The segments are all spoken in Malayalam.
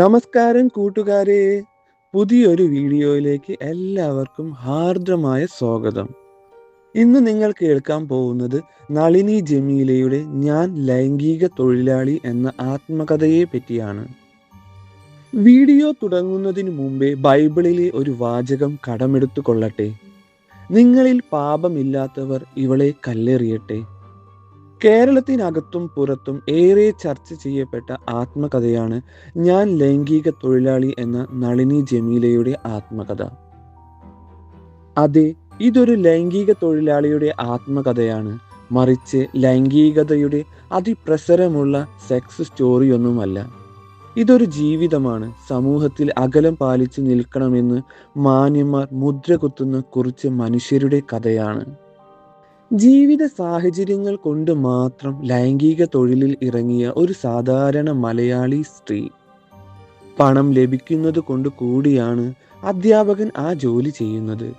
നമസ്കാരം കൂട്ടുകാരെ. പുതിയൊരു വീഡിയോയിലേക്ക് എല്ലാവർക്കും ഹാർദ്രമായ സ്വാഗതം. ഇന്ന് നിങ്ങൾ കേൾക്കാൻ പോകുന്നത് നളിനി ജമീലയുടെ ഞാൻ ലൈംഗിക തൊഴിലാളി എന്ന ആത്മകഥയെ പറ്റിയാണ്. വീഡിയോ തുടങ്ങുന്നതിന് മുമ്പേ ബൈബിളിലെ ഒരു വാചകം കടമെടുത്തു കൊള്ളട്ടെ നിങ്ങളിൽ പാപമില്ലാത്തവർ ഇവളെ കല്ലെറിയട്ടെ. കേരളത്തിനകത്തും പുറത്തും ഏറെ ചർച്ച ചെയ്യപ്പെട്ട ആത്മകഥയാണ് ഞാൻ ലൈംഗിക തൊഴിലാളി എന്ന നളിനി ജമീലയുടെ ആത്മകഥ. അതെ ഇതൊരു ലൈംഗിക തൊഴിലാളിയുടെ ആത്മകഥയാണ്. മറിച്ച് ലൈംഗികതയുടെ അതിപ്രസരമുള്ള സെക്സ് സ്റ്റോറിയൊന്നുമല്ല. ഇതൊരു ജീവിതമാണ്. സമൂഹത്തിൽ അകലം പാലിച്ചു നിൽക്കണമെന്ന് മാന്യന്മാർ മുദ്ര കുത്തുന്ന കുറച്ച് മനുഷ്യരുടെ കഥയാണ്. ജീവിത സാഹചര്യങ്ങൾ കൊണ്ട് മാത്രം ലൈംഗിക തൊഴിലിൽ ഇറങ്ങിയ ഒരു സാധാരണ മലയാളി സ്ത്രീ. പണം ലഭിക്കുന്നത് കൊണ്ട് കൂടിയാണ് അധ്യാപകൻ ആ ജോലി ചെയ്യുന്നത്.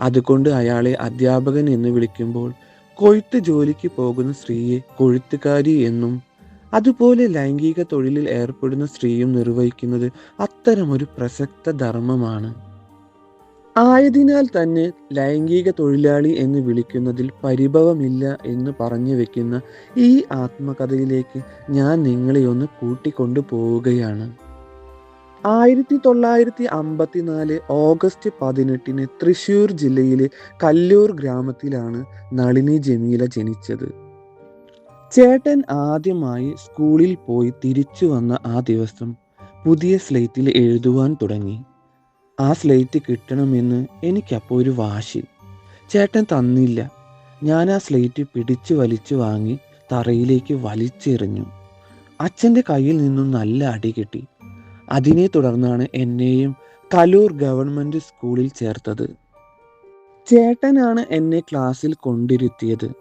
അതുകൊണ്ട് അയാളെ അധ്യാപകൻ എന്ന് വിളിക്കുമ്പോൾ കൊഴുത്ത് ജോലിക്ക് പോകുന്ന സ്ത്രീയെ കൊഴുത്തുകാരി എന്നും അതുപോലെ ലൈംഗിക തൊഴിലിൽ ഏർപ്പെടുന്ന സ്ത്രീയും നിർവഹിക്കുന്നത് അത്തരമൊരു പ്രസക്ത ധർമ്മമാണ്. ആയതിനാൽ തന്നെ ലൈംഗിക തൊഴിലാളി എന്ന് വിളിക്കുന്നതിൽ പരിഭവമില്ല എന്ന് പറഞ്ഞു വെക്കുന്ന ഈ ആത്മകഥയിലേക്ക് ഞാൻ നിങ്ങളെ ഒന്ന് കൂട്ടിക്കൊണ്ടു പോവുകയാണ്. ആയിരത്തി തൊള്ളായിരത്തി അമ്പത്തിനാല് ഓഗസ്റ്റ് പതിനെട്ടിന് തൃശൂർ ജില്ലയിലെ കല്ലൂർ ഗ്രാമത്തിലാണ് നളിനി ജമീല ജനിച്ചത്. ചേട്ടൻ ആദ്യമായി സ്കൂളിൽ പോയി തിരിച്ചു വന്ന ആ ദിവസം പുതിയ സ്ലേറ്റിൽ എഴുതുവാൻ തുടങ്ങി. ആ സ്ലേറ്റ് കിട്ടണമെന്ന് എനിക്കപ്പോൾ ഒരു വാശി. ചേട്ടൻ തന്നില്ല. ഞാൻ ആ സ്ലേറ്റ് പിടിച്ചു വലിച്ചു വാങ്ങി തറയിലേക്ക് വലിച്ചെറിഞ്ഞു. അച്ഛന്റെ കയ്യിൽ നിന്നും നല്ല അടി കിട്ടി. അതിനെ തുടർന്നാണ് എന്നെയും കലൂർ ഗവൺമെന്റ് സ്കൂളിൽ ചേർത്തത്. ചേട്ടനാണ് എന്നെ ക്ലാസ്സിൽ കൊണ്ടിരുത്തിയത്.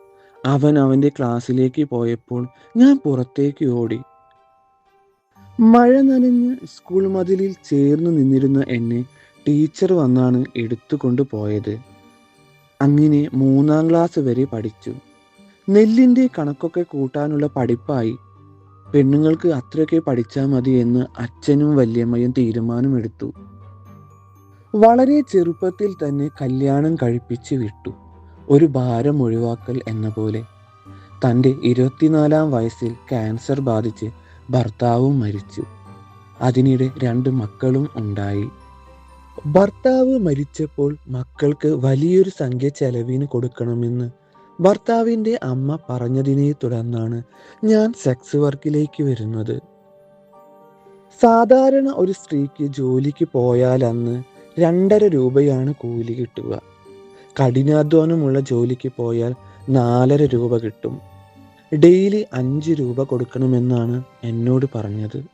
അവൻ അവന്റെ ക്ലാസ്സിലേക്ക് പോയപ്പോൾ ഞാൻ പുറത്തേക്ക് ഓടി. മഴ നനഞ്ഞ് സ്കൂൾ മതിലിൽ ചേർന്ന് നിന്നിരുന്ന എന്നെ ടീച്ചർ വന്നാണ് എടുത്തുകൊണ്ട് പോയത്. അങ്ങനെ മൂന്നാം ക്ലാസ് വരെ പഠിച്ചു. നെല്ലിന്റെ കണക്കൊക്കെ കൂട്ടാനുള്ള പഠിപ്പായി. പെണ്ണുങ്ങൾക്ക് അത്രയൊക്കെ പഠിച്ചാൽ മതി എന്ന് അച്ഛനും വല്യമ്മയും തീരുമാനമെടുത്തു. വളരെ ചെറുപ്പത്തിൽ തന്നെ കല്യാണം കഴിപ്പിച്ച് വിട്ടു. ഒരു ഭാരം ഒഴിവാക്കൽ എന്ന പോലെ. തന്റെ ഇരുപത്തിനാലാം വയസ്സിൽ ക്യാൻസർ ബാധിച്ച് ഭർത്താവും മരിച്ചു. അതിനിടെ രണ്ട് മക്കളും ഉണ്ടായി. ഭർത്താവ് മരിച്ചപ്പോൾ മക്കൾക്ക് വലിയൊരു സംഖ്യ ചെലവിന് കൊടുക്കണമെന്ന് ഭർത്താവിന്റെ അമ്മ പറഞ്ഞതിനെ തുടർന്നാണ് ഞാൻ സെക്സ് വർക്കിലേക്ക് വരുന്നത്. സാധാരണ ഒരു സ്ത്രീക്ക് ജോലിക്ക് പോയാൽ അന്ന് രണ്ടര രൂപയാണ് കൂലി കിട്ടുക. കഠിനാധ്വാനമുള്ള ജോലിക്ക് പോയാൽ നാലര രൂപ കിട്ടും. ഡെയിലി അഞ്ച് രൂപ കൊടുക്കണമെന്നാണ് എന്നോട് പറഞ്ഞത്.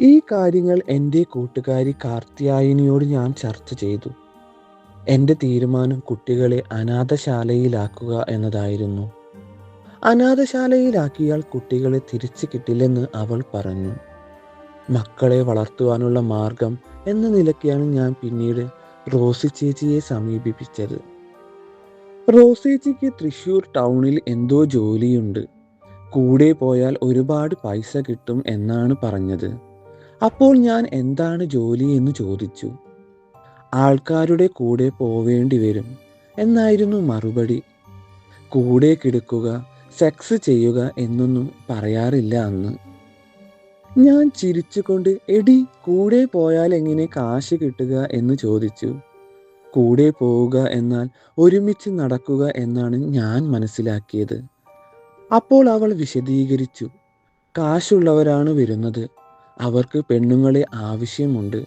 ഈ കാര്യങ്ങൾ എന്റെ കൂട്ടുകാരി കാർത്തിയായനിയോട് ഞാൻ ചർച്ച ചെയ്തു. എന്റെ തീരുമാനം കുട്ടികളെ അനാഥശാലയിലാക്കുക എന്നതായിരുന്നു. അനാഥശാലയിലാക്കിയാൽ കുട്ടികളെ തിരിച്ചു കിട്ടില്ലെന്ന് അവൾ പറഞ്ഞു. മക്കളെ വളർത്തുവാനുള്ള മാർഗം എന്ന നിലയ്ക്കാണ് ഞാൻ പിന്നീട് റോസി ചേച്ചിയെ സമീപിപ്പിച്ചത്. റോസേച്ചിക്ക് തൃശ്ശൂർ ടൗണിൽ എന്തോ ജോലിയുണ്ട്. കൂടെ പോയാൽ ഒരുപാട് പൈസ കിട്ടും എന്നാണ് പറഞ്ഞത്. അപ്പോൾ ഞാൻ എന്താണ് ജോലി എന്ന് ചോദിച്ചു. ആൾക്കാരുടെ കൂടെ പോവേണ്ടി വരും എന്നായിരുന്നു മറുപടി. കൂടെ കിടക്കുക സെക്സ് ചെയ്യുക എന്നൊന്നും പറയാറില്ല അന്ന്. ഞാൻ ചിരിച്ചുകൊണ്ട് എടി കൂടെ പോയാൽ എങ്ങനെ കാശ് കിട്ടുക എന്ന് ചോദിച്ചു. കൂടെ പോവുക എന്നാൽ ഒരുമിച്ച് നടക്കുക എന്നാണ് ഞാൻ മനസ്സിലാക്കിയത്. അപ്പോൾ അവൾ വിശദീകരിച്ചു. കാശുള്ളവരാണ് വരുന്നത്. അവർക്ക് പെണ്ണുങ്ങളെ ആവശ്യമുണ്ട്.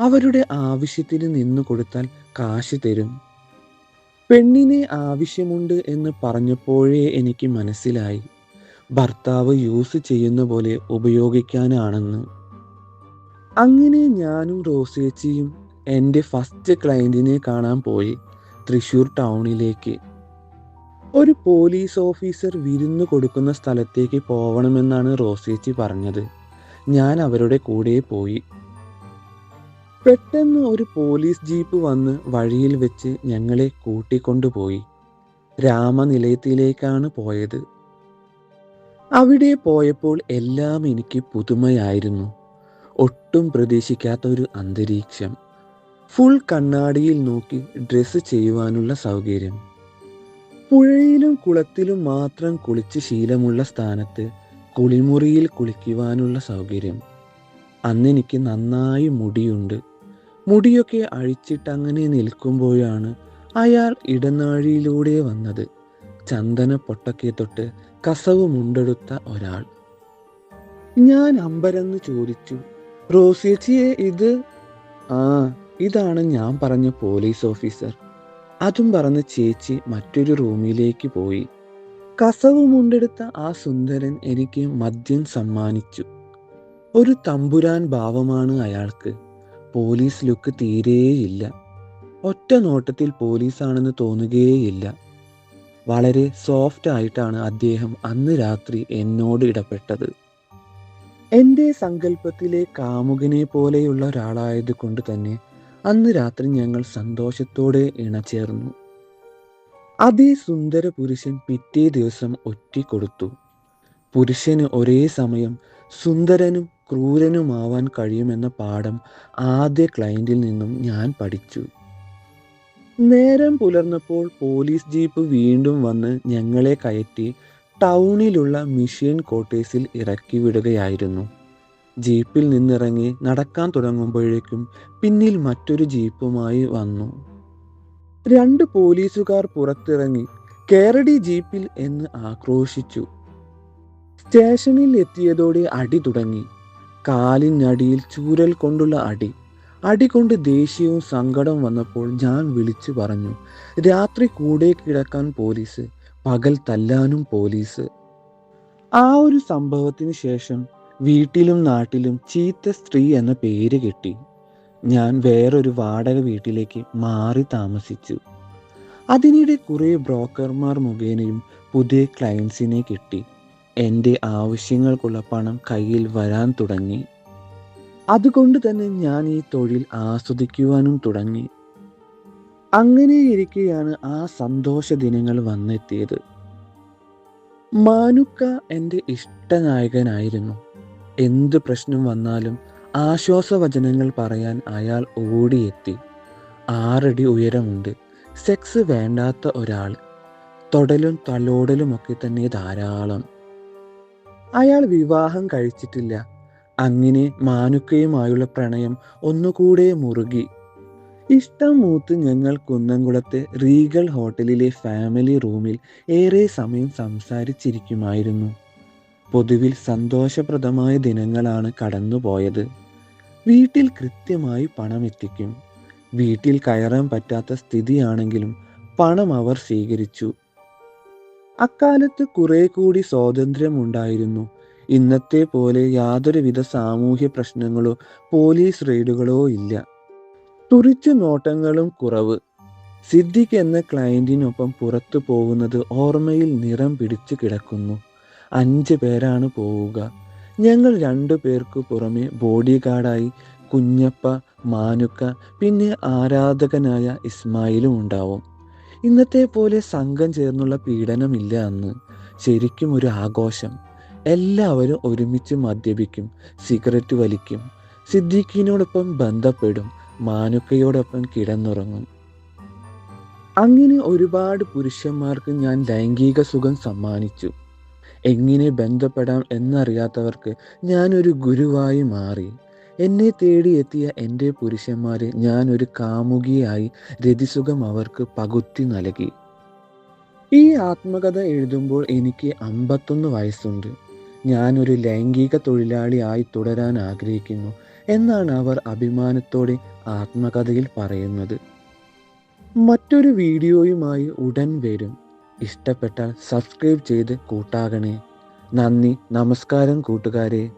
അവരുടെ ആവശ്യത്തിന് നിന്നു കൊടുത്താൽ കാശ് തരും. പെണ്ണിനെ ആവശ്യമുണ്ട് എന്ന് പറഞ്ഞപ്പോഴേ എനിക്ക് മനസ്സിലായി. ഭർത്താവ് യൂസ് ചെയ്യുന്ന പോലെ ഉപയോഗിക്കാനാണെന്ന്. അങ്ങനെ ഞാനും റോസേച്ചിയും എന്റെ ഫസ്റ്റ് ക്ലയന്റിനെ കാണാൻ പോയി തൃശ്ശൂർ ടൗണിലേക്ക്. ഒരു പോലീസ് ഓഫീസർ വിരുന്ന് കൊടുക്കുന്ന സ്ഥലത്തേക്ക് പോകണമെന്നാണ് റോസേച്ചി പറഞ്ഞത്. ഞാൻ അവരുടെ കൂടെ പോയി. പെട്ടെന്ന് ഒരു പോലീസ് ജീപ്പ് വന്ന് വഴിയിൽ വെച്ച് ഞങ്ങളെ കൂട്ടിക്കൊണ്ടുപോയി. രാമനിലയത്തിലേക്കാണ് പോയത്. അവിടെ പോയപ്പോൾ എല്ലാം എനിക്ക് പുതുമയായിരുന്നു. ഒട്ടും പ്രതീക്ഷിക്കാത്ത ഒരു അന്തരീക്ഷം. ഫുൾ കണ്ണാടിയിൽ നോക്കി ഡ്രസ്സ് ചെയ്യുവാനുള്ള സൗകര്യം. പുഴയിലും കുളത്തിലും മാത്രം കുളിച്ച് ശീലമുള്ള സ്ഥാനത്ത് കുളിമുറിയിൽ കുളിക്കുവാനുള്ള സൗകര്യം. അന്നെനിക്ക് നന്നായി മുടിയുണ്ട്. മുടിയൊക്കെ അഴിച്ചിട്ട് അങ്ങനെ നിൽക്കുമ്പോഴാണ് അയാൾ ഇടനാഴിയിലൂടെ വന്നത്. ചന്ദന പൊട്ടക്കെ തൊട്ട് കസവ് മുണ്ടെടുത്ത ഒരാൾ. ഞാൻ അമ്പരന്ന് ചോദിച്ചു റോസിയച്ചിയെ ഇത്? ആ ഇതാണ് ഞാൻ പറഞ്ഞ പോലീസ് ഓഫീസർ. അതും പറഞ്ഞ് ചേച്ചി മറ്റൊരു റൂമിലേക്ക് പോയി. കസവ് മുണ്ടെടുത്ത ആ സുന്ദരൻ എനിക്ക് മദ്യം സമ്മാനിച്ചു. ഒരു തമ്പുരാൻ ഭാവമാണ് അയാൾക്ക്. പോലീസ് ലുക്ക് തീരെയില്ല. ഒറ്റ നോട്ടത്തിൽ പോലീസാണെന്ന് തോന്നുകയേയില്ല. വളരെ സോഫ്റ്റ് ആയിട്ടാണ് അദ്ദേഹം അന്ന് രാത്രി എന്നോട് ഇടപെട്ടത്. എന്റെ സങ്കല്പത്തിലെ കാമുകനെ പോലെയുള്ള ഒരാളായത് കൊണ്ട് തന്നെ അന്ന് രാത്രി ഞങ്ങൾ സന്തോഷത്തോടെ ഇണചേർന്നു. അതേ സുന്ദര പുരുഷൻ പിറ്റേ ദിവസം ഒറ്റിക്കൊടുത്തു. പുരുഷന് ഒരേ സമയം സുന്ദരനും ക്രൂരനുമാവാൻ കഴിയുമെന്ന പാഠം ആദ്യ ക്ലയന്റിൽ നിന്നും ഞാൻ പഠിച്ചു. നേരം പുലർന്നപ്പോൾ പോലീസ് ജീപ്പ് വീണ്ടും വന്ന് ഞങ്ങളെ കയറ്റി ടൗണിലുള്ള മിഷൻ കോട്ടേഴ്സിൽ ഇറക്കി വിടുകയായിരുന്നു. ജീപ്പിൽ നിന്നിറങ്ങി നടക്കാൻ തുടങ്ങുമ്പോഴേക്കും പിന്നിൽ മറ്റൊരു ജീപ്പുമായി വന്നു. രണ്ട് പോലീസുകാർ പുറത്തിറങ്ങി കേരടി ജീപ്പിൽ എന്ന് ആക്രോശിച്ചു. സ്റ്റേഷനിൽ എത്തിയതോടെ അടി തുടങ്ങി. കാലിനടിയിൽ ചൂരൽ കൊണ്ടുള്ള അടി. അടി കൊണ്ട് ദേഷ്യവും സങ്കടം വന്നപ്പോൾ ഞാൻ വിളിച്ചു പറഞ്ഞു രാത്രി കൂടെ കിടക്കാൻ പോലീസ് പകൽ തല്ലാനും പോലീസ്. ആ ഒരു സംഭവത്തിന് ശേഷം വീട്ടിലും നാട്ടിലും ചീത്ത സ്ത്രീ എന്ന പേര് കിട്ടി. ഞാൻ വേറൊരു വാടക വീട്ടിലേക്ക് മാറി താമസിച്ചു. അതിനിടെ കുറേ ബ്രോക്കർമാർ മുഖേനയും പുതിയ ക്ലയൻസിനെ കിട്ടി. എന്റെ ആവശ്യങ്ങൾക്കുള്ള പണം കയ്യിൽ വരാൻ തുടങ്ങി. അതുകൊണ്ട് തന്നെ ഞാൻ ഈ തൊഴിൽ ആസ്വദിക്കുവാനും തുടങ്ങി. അങ്ങനെ ഇരിക്കെയാണ് ആ സന്തോഷ ദിനങ്ങൾ വന്നെത്തിയത്. മാനുക്ക എന്റെ ഇഷ്ടനായകനായിരുന്നു. എന്ത് പ്രശ്നം വന്നാലും ആശ്വാസവചനങ്ങൾ പറയാൻ അയാൾ ഓടിയെത്തി. ആറടി ഉയരമുണ്ട്. സെക്സ് വേണ്ടാത്ത ഒരാൾ. തൊടലും തലോടലും ഒക്കെ തന്നെ ധാരാളം. അയാൾ വിവാഹം കഴിച്ചിട്ടില്ല. അങ്ങനെ മാനുക്കയുമായുള്ള പ്രണയം ഒന്നുകൂടെ മുറുകി. ഇഷ്ടം മൂത്ത് ഞങ്ങൾ കുന്നംകുളത്തെ റീഗൽ ഹോട്ടലിലെ ഫാമിലി റൂമിൽ ഏറെ സമയം സംസാരിച്ചിരിക്കുമായിരുന്നു. പൊതുവിൽ സന്തോഷപ്രദമായ ദിനങ്ങളാണ് കടന്നുപോയത്. വീട്ടിൽ കൃത്യമായി പണം എത്തിക്കും വീട്ടിൽ കയറാൻ പറ്റാത്ത സ്ഥിതിയാണെങ്കിലും പണം അവർ സ്വീകരിച്ചു. അക്കാലത്ത് കുറെ കൂടി സ്വാതന്ത്ര്യമുണ്ടായിരുന്നു. ഇന്നത്തെ പോലെ യാതൊരുവിധ സാമൂഹ്യ പ്രശ്നങ്ങളോ പോലീസ് റെയ്ഡുകളോ ഇല്ല. തുറിച്ചു നോട്ടങ്ങളും കുറവ്. സിദ്ദിഖ് എന്ന ക്ലയന്റിനൊപ്പം പുറത്തു പോകുന്നത് ഓർമ്മയിൽ നിറം പിടിച്ചു കിടക്കുന്നു. അഞ്ച് പേരാണ് പോവുക. ഞങ്ങൾ രണ്ടു പേർക്ക് പുറമെ ബോഡി ഗാർഡായി കുഞ്ഞപ്പ മാനുക്ക പിന്നെ ആരാധകനായ ഇസ്മായിലും ഉണ്ടാവും. ഇന്നത്തെ പോലെ സംഘം ചേർന്നുള്ള പീഡനമില്ല അന്ന്. ശരിക്കും ഒരു ആഘോഷം. എല്ലാവരും ഒരുമിച്ച് മദ്യപിക്കും സിഗരറ്റ് വലിക്കും സിദ്ദീഖിനോടൊപ്പം ബന്ധപ്പെടും മാനുക്കയോടൊപ്പം കിടന്നുറങ്ങും. അങ്ങനെ ഒരുപാട് പുരുഷന്മാർക്ക് ഞാൻ ലൈംഗിക സുഖം സമ്മാനിച്ചു. എങ്ങനെ ബന്ധപ്പെടാം എന്നറിയാത്തവർക്ക് ഞാനൊരു ഗുരുവായി മാറി. എന്നെ തേടി എത്തിയ എന്റെ പുരുഷന്മാരെ ഞാനൊരു കാമുകിയായി രതിസുഖം അവർക്ക് പകുത്തി നൽകി. ഈ ആത്മകഥ എഴുതുമ്പോൾ എനിക്ക് അമ്പത്തൊന്ന് വയസ്സുണ്ട്. ഞാനൊരു ലൈംഗിക തൊഴിലാളി ആയി തുടരാൻ ആഗ്രഹിക്കുന്നു എന്നാണ് അവർ അഭിമാനത്തോടെ ആത്മകഥയിൽ പറയുന്നത്. മറ്റൊരു വീഡിയോയുമായി ഉടൻ വരും. ഇഷ്ടപ്പെട്ടാൽ സബ്സ്ക്രൈബ് ചെയ്ത് കൂട്ടാകണേ. നന്ദി നമസ്കാരം കൂട്ടുകാരെ.